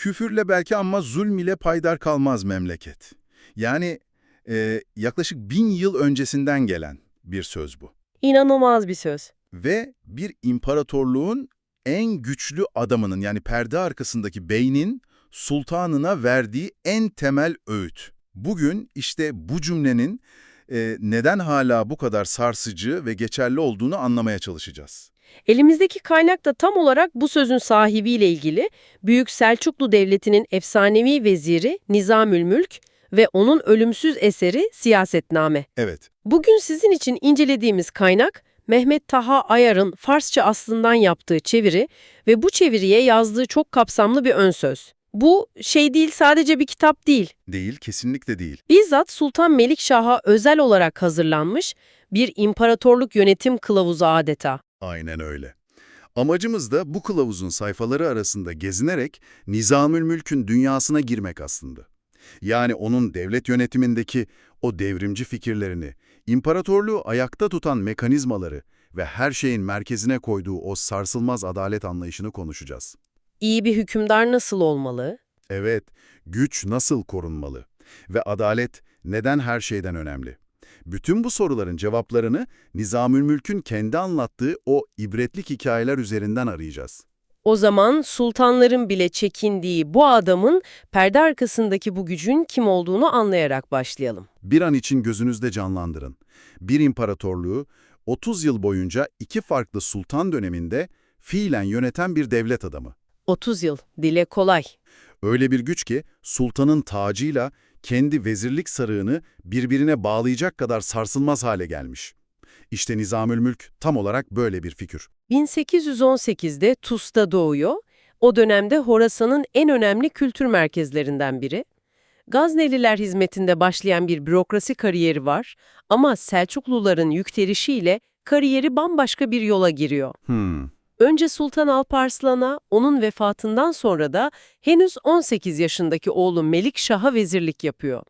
Küfürle belki ama zulm ile paydar kalmaz memleket. Yani e, yaklaşık bin yıl öncesinden gelen bir söz bu. İnanılmaz bir söz. Ve bir imparatorluğun en güçlü adamının yani perde arkasındaki beynin sultanına verdiği en temel öğüt. Bugün işte bu cümlenin e, neden hala bu kadar sarsıcı ve geçerli olduğunu anlamaya çalışacağız. Elimizdeki kaynak da tam olarak bu sözün sahibiyle ilgili Büyük Selçuklu Devleti'nin efsanevi veziri Nizamül Mülk ve onun ölümsüz eseri Siyasetname. Evet, Bugün sizin için incelediğimiz kaynak Mehmet Taha Ayar'ın Farsça aslından yaptığı çeviri ve bu çeviriye yazdığı çok kapsamlı bir ön söz. Bu şey değil sadece bir kitap değil. değil, kesinlikle değil. Bizzat Sultan Melikşah'a özel olarak hazırlanmış bir imparatorluk yönetim kılavuzu adeta. Aynen öyle. Amacımız da bu kılavuzun sayfaları arasında gezinerek Nizamül Mülk'ün dünyasına girmek aslında. Yani onun devlet yönetimindeki o devrimci fikirlerini, imparatorluğu ayakta tutan mekanizmaları ve her şeyin merkezine koyduğu o sarsılmaz adalet anlayışını konuşacağız. İyi bir hükümdar nasıl olmalı? Evet, güç nasıl korunmalı ve adalet neden her şeyden önemli? Bütün bu soruların cevaplarını Nizamül Mülk'ün kendi anlattığı o ibretlik hikayeler üzerinden arayacağız. O zaman sultanların bile çekindiği bu adamın perde arkasındaki bu gücün kim olduğunu anlayarak başlayalım. Bir an için gözünüzde canlandırın. Bir imparatorluğu 30 yıl boyunca iki farklı sultan döneminde fiilen yöneten bir devlet adamı. 30 yıl, dile kolay. Öyle bir güç ki sultanın tacıyla kendi vezirlik sarığını birbirine bağlayacak kadar sarsılmaz hale gelmiş. İşte Nizamül Mülk tam olarak böyle bir figür. 1818'de Tus'ta doğuyor. O dönemde Horasan'ın en önemli kültür merkezlerinden biri. Gazneliler hizmetinde başlayan bir bürokrasi kariyeri var ama Selçukluların yükselişiyle kariyeri bambaşka bir yola giriyor. Hmm. Önce Sultan Alparslan'a, onun vefatından sonra da henüz 18 yaşındaki oğlu Melikşah'a vezirlik yapıyor.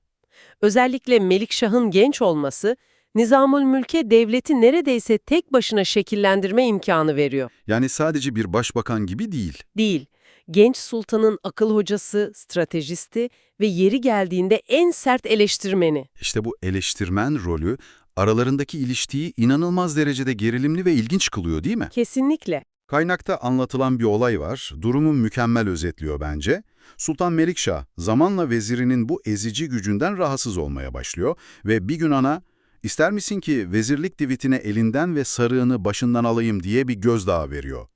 Özellikle Melikşah'ın genç olması, Nizamül Mülk'e devleti neredeyse tek başına şekillendirme imkanı veriyor. Yani sadece bir başbakan gibi değil. Değil, genç sultanın akıl hocası, stratejisti ve yeri geldiğinde en sert eleştirmeni. İşte bu eleştirmen rolü aralarındaki ilişkiyi inanılmaz derecede gerilimli ve ilginç kılıyor değil mi? Kesinlikle. Kaynakta anlatılan bir olay var, durumu mükemmel özetliyor bence. Sultan Melikşah zamanla vezirinin bu ezici gücünden rahatsız olmaya başlıyor ve bir gün ana, ister misin ki vezirlik divitine elinden ve sarığını başından alayım diye bir gözdağı veriyor.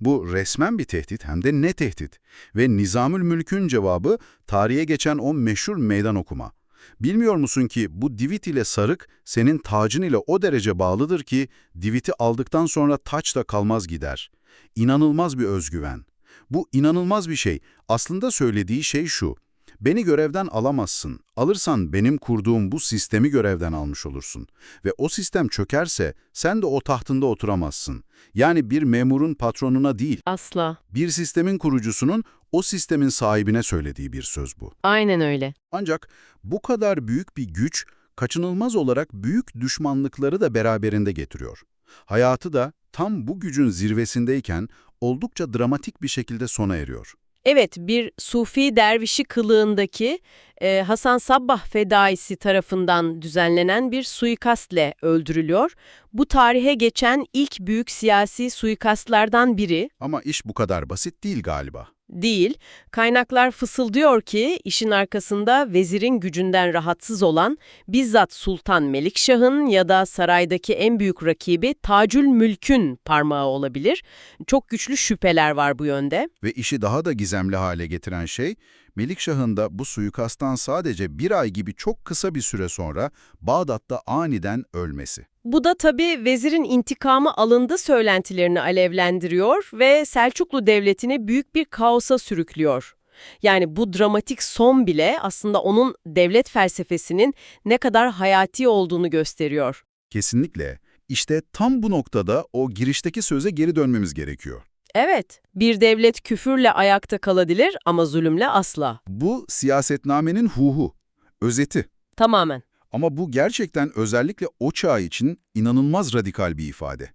Bu resmen bir tehdit hem de ne tehdit. Ve Nizamül Mülk'ün cevabı tarihe geçen o meşhur meydan okuma. Bilmiyor musun ki bu divit ile sarık senin tacın ile o derece bağlıdır ki diviti aldıktan sonra taç da kalmaz gider. İnanılmaz bir özgüven. Bu inanılmaz bir şey. Aslında söylediği şey şu. Beni görevden alamazsın. Alırsan benim kurduğum bu sistemi görevden almış olursun. Ve o sistem çökerse sen de o tahtında oturamazsın. Yani bir memurun patronuna değil, Asla. bir sistemin kurucusunun o sistemin sahibine söylediği bir söz bu. Aynen öyle. Ancak bu kadar büyük bir güç kaçınılmaz olarak büyük düşmanlıkları da beraberinde getiriyor. Hayatı da tam bu gücün zirvesindeyken oldukça dramatik bir şekilde sona eriyor. Evet, bir Sufi dervişi kılığındaki e, Hasan Sabbah fedaisi tarafından düzenlenen bir suikastle öldürülüyor. Bu tarihe geçen ilk büyük siyasi suikastlardan biri Ama iş bu kadar basit değil galiba. Değil. Kaynaklar fısıldıyor ki işin arkasında vezirin gücünden rahatsız olan bizzat Sultan Melikşah'ın ya da saraydaki en büyük rakibi Tacül Mülk'ün parmağı olabilir. Çok güçlü şüpheler var bu yönde. Ve işi daha da gizemli hale getiren şey, Melikşah'ın da bu suikasttan sadece bir ay gibi çok kısa bir süre sonra Bağdat'ta aniden ölmesi. Bu da tabii vezirin intikamı alındı söylentilerini alevlendiriyor ve Selçuklu Devleti'ni büyük bir kaosa sürüklüyor. Yani bu dramatik son bile aslında onun devlet felsefesinin ne kadar hayati olduğunu gösteriyor. Kesinlikle. İşte tam bu noktada o girişteki söze geri dönmemiz gerekiyor. Evet, bir devlet küfürle ayakta kalabilir ama zulümle asla. Bu siyasetnamenin huhu, özeti. Tamamen. Ama bu gerçekten özellikle o çağ için inanılmaz radikal bir ifade.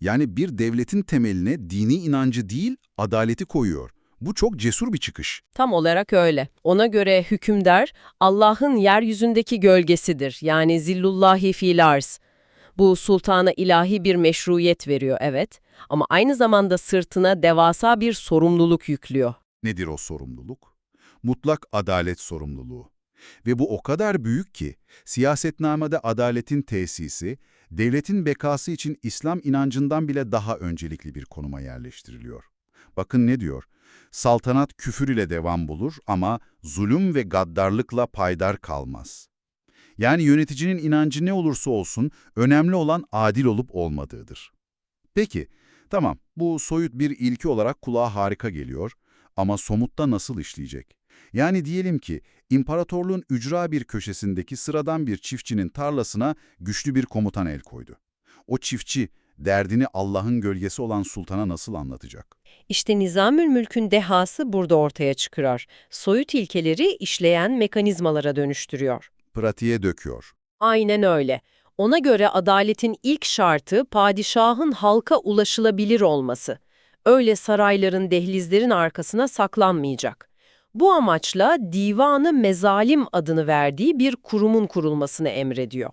Yani bir devletin temeline dini inancı değil, adaleti koyuyor. Bu çok cesur bir çıkış. Tam olarak öyle. Ona göre hükümdar Allah'ın yeryüzündeki gölgesidir. Yani zillullahi fil arz. Bu sultana ilahi bir meşruiyet veriyor evet ama aynı zamanda sırtına devasa bir sorumluluk yüklüyor. Nedir o sorumluluk? Mutlak adalet sorumluluğu. Ve bu o kadar büyük ki, siyasetnamede adaletin tesisi, devletin bekası için İslam inancından bile daha öncelikli bir konuma yerleştiriliyor. Bakın ne diyor? Saltanat küfür ile devam bulur ama zulüm ve gaddarlıkla paydar kalmaz. Yani yöneticinin inancı ne olursa olsun önemli olan adil olup olmadığıdır. Peki, tamam bu soyut bir ilki olarak kulağa harika geliyor ama somutta nasıl işleyecek? Yani diyelim ki imparatorluğun ücra bir köşesindeki sıradan bir çiftçinin tarlasına güçlü bir komutan el koydu. O çiftçi derdini Allah'ın gölgesi olan sultana nasıl anlatacak? İşte Nizamül Mülk'ün dehası burada ortaya çıkıyor. Soyut ilkeleri işleyen mekanizmalara dönüştürüyor. Pratiğe döküyor. Aynen öyle. Ona göre adaletin ilk şartı padişahın halka ulaşılabilir olması. Öyle sarayların dehlizlerin arkasına saklanmayacak. Bu amaçla Divanı Mezalim adını verdiği bir kurumun kurulmasını emrediyor.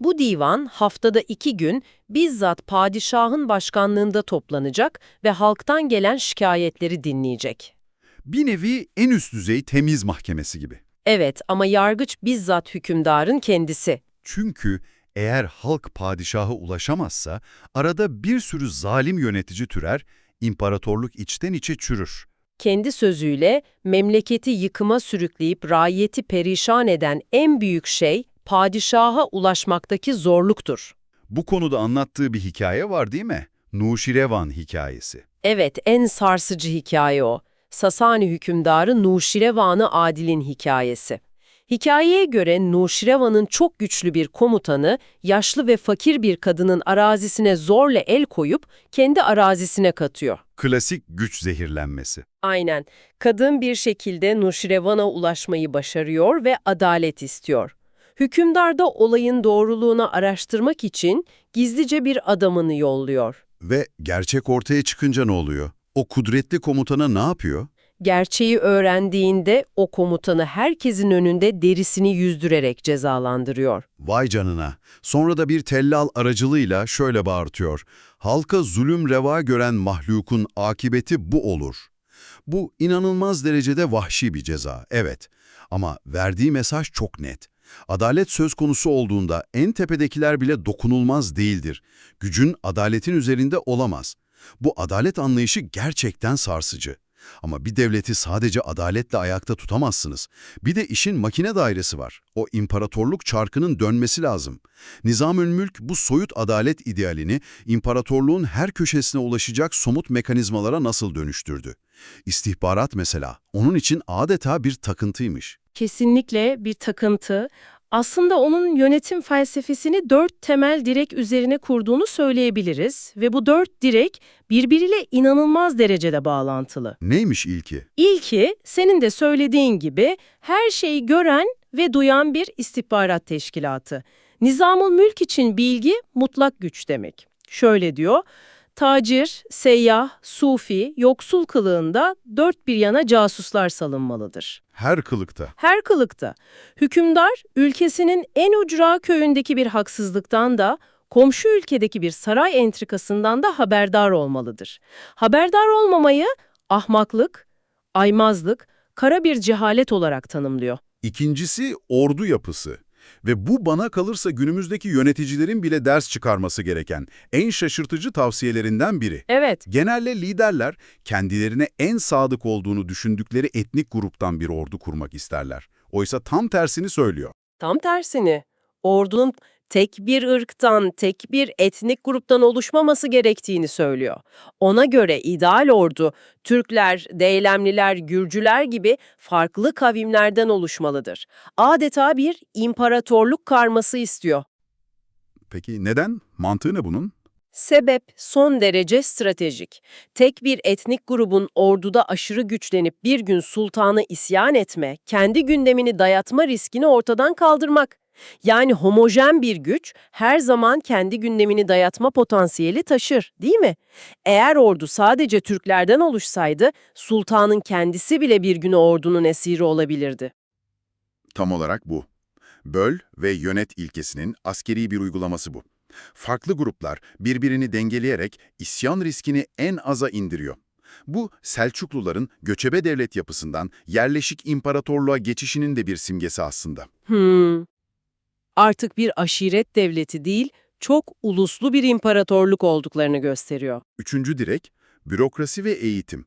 Bu divan haftada iki gün bizzat padişahın başkanlığında toplanacak ve halktan gelen şikayetleri dinleyecek. Bir nevi en üst düzey temiz mahkemesi gibi. Evet ama yargıç bizzat hükümdarın kendisi. Çünkü eğer halk padişaha ulaşamazsa arada bir sürü zalim yönetici türer, imparatorluk içten içe çürür. kendi sözüyle memleketi yıkıma sürükleyip raiyeti perişan eden en büyük şey padişaha ulaşmaktaki zorluktur. Bu konuda anlattığı bir hikaye var değil mi? Nuşirevan hikayesi. Evet, en sarsıcı hikaye o. Sasani hükümdarı Nuşirevan'ı Adil'in hikayesi. Hikayeye göre Nuşirevan'ın çok güçlü bir komutanı, yaşlı ve fakir bir kadının arazisine zorla el koyup kendi arazisine katıyor. Klasik güç zehirlenmesi. Aynen. Kadın bir şekilde Nuşirevan'a ulaşmayı başarıyor ve adalet istiyor. Hükümdar da olayın doğruluğunu araştırmak için gizlice bir adamını yolluyor. Ve gerçek ortaya çıkınca ne oluyor? O kudretli komutana ne yapıyor? Gerçeği öğrendiğinde o komutanı herkesin önünde derisini yüzdürerek cezalandırıyor. Vay canına. Sonra da bir tellal aracılığıyla şöyle bağırtıyor. Halka zulüm reva gören mahlukun akibeti bu olur. Bu inanılmaz derecede vahşi bir ceza, evet. Ama verdiği mesaj çok net. Adalet söz konusu olduğunda en tepedekiler bile dokunulmaz değildir. Gücün adaletin üzerinde olamaz. Bu adalet anlayışı gerçekten sarsıcı. Ama bir devleti sadece adaletle ayakta tutamazsınız. Bir de işin makine dairesi var. O imparatorluk çarkının dönmesi lazım. Nizamül Mülk bu soyut adalet idealini imparatorluğun her köşesine ulaşacak somut mekanizmalara nasıl dönüştürdü? İstihbarat mesela onun için adeta bir takıntıymış. Kesinlikle bir takıntı. Aslında onun yönetim felsefesini dört temel direk üzerine kurduğunu söyleyebiliriz ve bu dört direk birbiriyle inanılmaz derecede bağlantılı. Neymiş ilki? İlki, senin de söylediğin gibi her şeyi gören ve duyan bir istihbarat teşkilatı. Nizamul mülk için bilgi mutlak güç demek. Şöyle diyor, tacir, seyyah, sufi, yoksul kılığında dört bir yana casuslar salınmalıdır. Her kılıkta. Her kılıkta. Hükümdar, ülkesinin en ucra köyündeki bir haksızlıktan da, komşu ülkedeki bir saray entrikasından da haberdar olmalıdır. Haberdar olmamayı ahmaklık, aymazlık, kara bir cehalet olarak tanımlıyor. İkincisi ordu yapısı. Ve bu bana kalırsa günümüzdeki yöneticilerin bile ders çıkarması gereken en şaşırtıcı tavsiyelerinden biri. Evet, Genelde liderler kendilerine en sadık olduğunu düşündükleri etnik gruptan bir ordu kurmak isterler. Oysa tam tersini söylüyor. Tam tersini, ordunun tek bir ırktan, tek bir etnik gruptan oluşmaması gerektiğini söylüyor. Ona göre ideal ordu, Türkler, Deylemliler, Gürcüler gibi farklı kavimlerden oluşmalıdır. Adeta bir imparatorluk karması istiyor. Peki neden? Mantığı ne bunun? Sebep son derece stratejik. Tek bir etnik grubun orduda aşırı güçlenip bir gün sultanı isyan etme, kendi gündemini dayatma riskini ortadan kaldırmak. Yani homojen bir güç her zaman kendi gündemini dayatma potansiyeli taşır, değil mi? Eğer ordu sadece Türklerden oluşsaydı, sultanın kendisi bile bir gün ordunun esiri olabilirdi. Tam olarak bu. Böl ve yönet ilkesinin askeri bir uygulaması bu. Farklı gruplar birbirini dengeleyerek isyan riskini en aza indiriyor. Bu Selçukluların göçebe devlet yapısından yerleşik imparatorluğa geçişinin de bir simgesi aslında. Hmm. Artık bir aşiret devleti değil, çok uluslu bir imparatorluk olduklarını gösteriyor. Üçüncü direk, bürokrasi ve eğitim.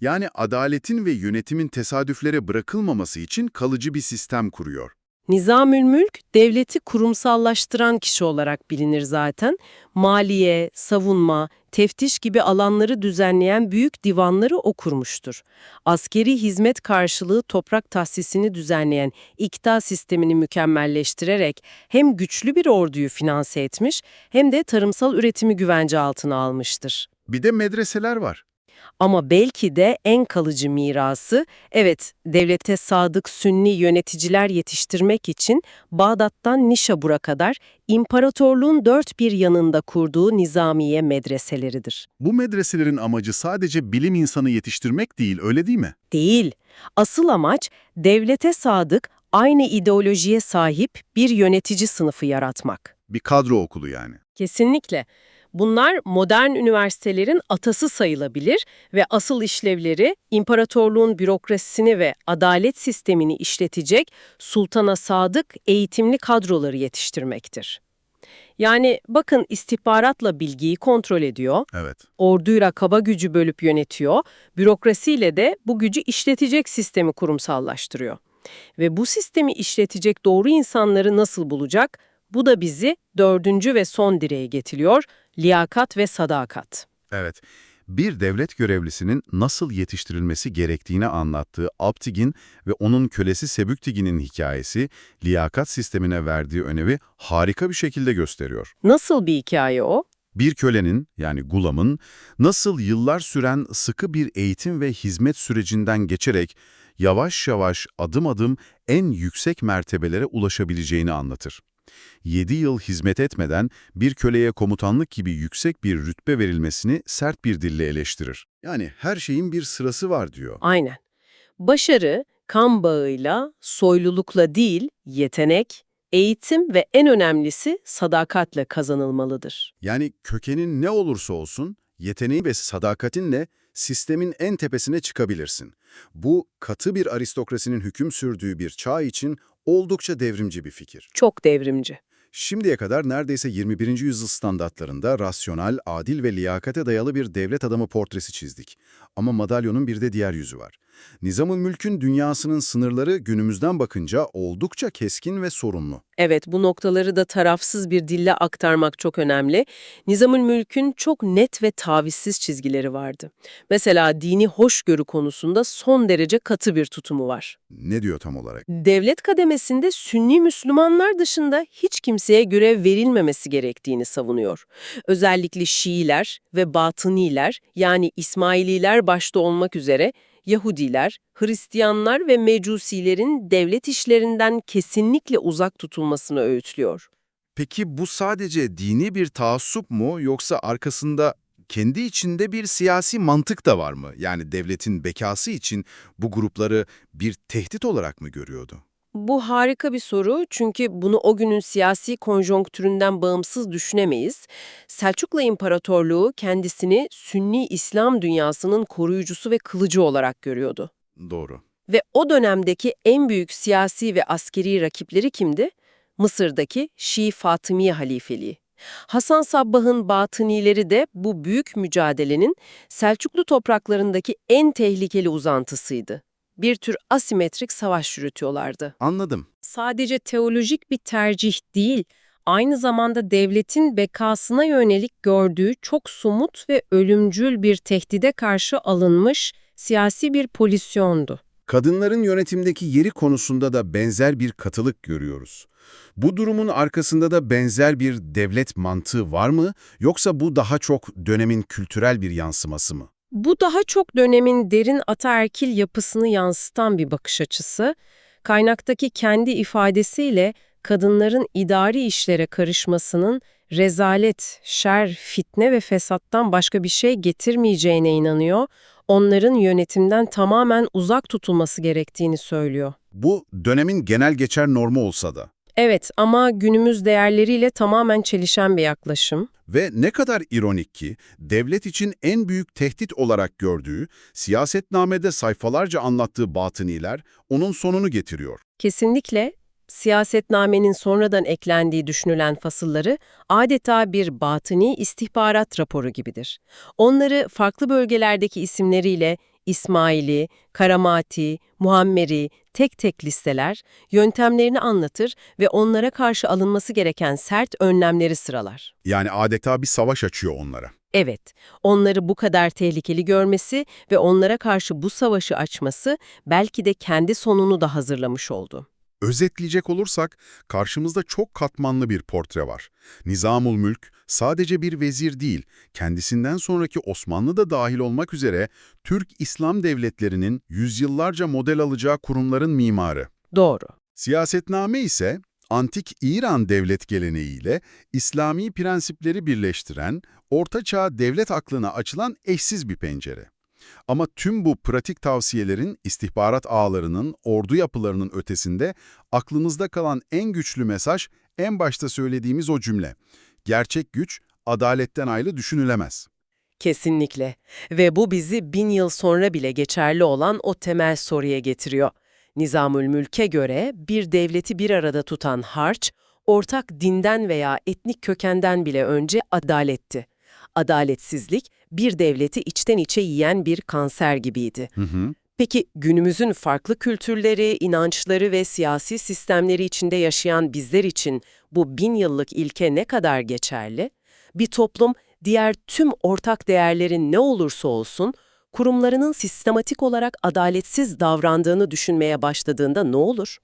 Yani adaletin ve yönetimin tesadüflere bırakılmaması için kalıcı bir sistem kuruyor. Nizamülmülk, devleti kurumsallaştıran kişi olarak bilinir zaten. Maliye, savunma, teftiş gibi alanları düzenleyen büyük divanları o kurmuştur. Askeri hizmet karşılığı toprak tahsisini düzenleyen ikta sistemini mükemmelleştirerek hem güçlü bir orduyu finanse etmiş hem de tarımsal üretimi güvence altına almıştır. Bir de medreseler var. Ama belki de en kalıcı mirası, evet devlete sadık sünni yöneticiler yetiştirmek için Bağdat'tan Nişabur'a kadar imparatorluğun dört bir yanında kurduğu nizamiye medreseleridir. Bu medreselerin amacı sadece bilim insanı yetiştirmek değil, öyle değil mi? Değil. Asıl amaç devlete sadık, aynı ideolojiye sahip bir yönetici sınıfı yaratmak. Bir kadro okulu yani. Kesinlikle. Bunlar modern üniversitelerin atası sayılabilir ve asıl işlevleri imparatorluğun bürokrasisini ve adalet sistemini işletecek sultana sadık eğitimli kadroları yetiştirmektir. Yani bakın istihbaratla bilgiyi kontrol ediyor, Evet. orduyla kaba gücü bölüp yönetiyor, bürokrasiyle de bu gücü işletecek sistemi kurumsallaştırıyor. Ve bu sistemi işletecek doğru insanları nasıl bulacak? Bu da bizi dördüncü ve son direğe getiriyor, liyakat ve sadakat. Evet. Bir devlet görevlisinin nasıl yetiştirilmesi gerektiğini anlattığı Aptigin ve onun kölesi Sebüktigin'in hikayesi, liyakat sistemine verdiği önemi harika bir şekilde gösteriyor. Nasıl bir hikaye o? Bir kölenin, yani gulamın, nasıl yıllar süren sıkı bir eğitim ve hizmet sürecinden geçerek yavaş yavaş adım adım en yüksek mertebelere ulaşabileceğini anlatır. 7 yıl hizmet etmeden bir köleye komutanlık gibi yüksek bir rütbe verilmesini sert bir dille eleştirir. Yani her şeyin bir sırası var diyor. Aynen. Başarı, kan bağıyla, soylulukla değil, yetenek, eğitim ve en önemlisi sadakatle kazanılmalıdır. Yani kökenin ne olursa olsun, yeteneği ve sadakatinle sistemin en tepesine çıkabilirsin. Bu, katı bir aristokrasinin hüküm sürdüğü bir çağ için oldukça devrimci bir fikir. Çok devrimci. Şimdiye kadar neredeyse 21. yüzyıl standartlarında rasyonel, adil ve liyakate dayalı bir devlet adamı portresi çizdik. Ama madalyonun bir de diğer yüzü var. Nizamül Mülk'ün dünyasının sınırları günümüzden bakınca oldukça keskin ve sorunlu. Evet, bu noktaları da tarafsız bir dille aktarmak çok önemli. Nizamül Mülk'ün çok net ve tavizsiz çizgileri vardı. Mesela dini hoşgörü konusunda son derece katı bir tutumu var. Ne diyor tam olarak? Devlet kademesinde Sünni Müslümanlar dışında hiç kimseye görev verilmemesi gerektiğini savunuyor. Özellikle Şiiler ve Batıniler yani İsmaililer başta olmak üzere Yahudiler, Hristiyanlar ve Mecusilerin devlet işlerinden kesinlikle uzak tutulmasını öğütlüyor. Peki bu sadece dini bir taassup mu yoksa arkasında kendi içinde bir siyasi mantık da var mı? Yani devletin bekası için bu grupları bir tehdit olarak mı görüyordu? Bu harika bir soru çünkü bunu o günün siyasi konjonktüründen bağımsız düşünemeyiz. Selçuklu İmparatorluğu kendisini Sünni İslam dünyasının koruyucusu ve kılıcı olarak görüyordu. Doğru. Ve o dönemdeki en büyük siyasi ve askeri rakipleri kimdi? Mısır'daki Şii Fatımiye halifeliği. Hasan Sabbah'ın batınileri de bu büyük mücadelenin Selçuklu topraklarındaki en tehlikeli uzantısıydı. Bir tür asimetrik savaş yürütüyorlardı. Anladım. sadece teolojik bir tercih değil, aynı zamanda devletin bekasına yönelik gördüğü çok somut ve ölümcül bir tehdide karşı alınmış siyasi bir pozisyondu. Kadınların yönetimdeki yeri konusunda da benzer bir katılık görüyoruz. Bu durumun arkasında da benzer bir devlet mantığı var mı yoksa bu daha çok dönemin kültürel bir yansıması mı? Bu daha çok dönemin derin ataerkil yapısını yansıtan bir bakış açısı. Kaynaktaki kendi ifadesiyle kadınların idari işlere karışmasının rezalet, şer, fitne ve fesattan başka bir şey getirmeyeceğine inanıyor, onların yönetimden tamamen uzak tutulması gerektiğini söylüyor. Bu dönemin genel geçer normu olsa da. Evet ama günümüz değerleriyle tamamen çelişen bir yaklaşım. Ve ne kadar ironik ki devlet için en büyük tehdit olarak gördüğü, siyasetnamede sayfalarca anlattığı batıniler onun sonunu getiriyor. Kesinlikle siyasetnamenin sonradan eklendiği düşünülen fasılları adeta bir batıni istihbarat raporu gibidir. Onları farklı bölgelerdeki isimleriyle İsmaili, Karamati, Muammeri tek tek listeler, yöntemlerini anlatır ve onlara karşı alınması gereken sert önlemleri sıralar. Yani adeta bir savaş açıyor onlara. Evet, onları bu kadar tehlikeli görmesi ve onlara karşı bu savaşı açması belki de kendi sonunu da hazırlamış oldu. Özetleyecek olursak karşımızda çok katmanlı bir portre var. Nizamul Mülk sadece bir vezir değil, kendisinden sonraki Osmanlı da dahil olmak üzere Türk İslam devletlerinin yüzyıllarca model alacağı kurumların mimarı. Doğru. Siyasetname ise antik İran devlet geleneğiyle İslami prensipleri birleştiren, ortaçağ devlet aklına açılan eşsiz bir pencere. Ama tüm bu pratik tavsiyelerin istihbarat ağlarının, ordu yapılarının ötesinde aklınızda kalan en güçlü mesaj en başta söylediğimiz o cümle. Gerçek güç adaletten ayrı düşünülemez. Kesinlikle. Ve bu bizi bin yıl sonra bile geçerli olan o temel soruya getiriyor. Nizamül Mülk'e göre bir devleti bir arada tutan harç, ortak dinden veya etnik kökenden bile önce adaletti. Adaletsizlik, bir devleti içten içe yiyen bir kanser gibiydi. Hı hı. Peki günümüzün farklı kültürleri, inançları ve siyasi sistemleri içinde yaşayan bizler için bu bin yıllık ilke ne kadar geçerli? Bir toplum diğer tüm ortak değerlerin ne olursa olsun kurumlarının sistematik olarak adaletsiz davrandığını düşünmeye başladığında ne olur?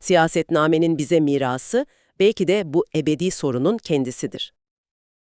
Siyasetnamenin bize mirası belki de bu ebedi sorunun kendisidir.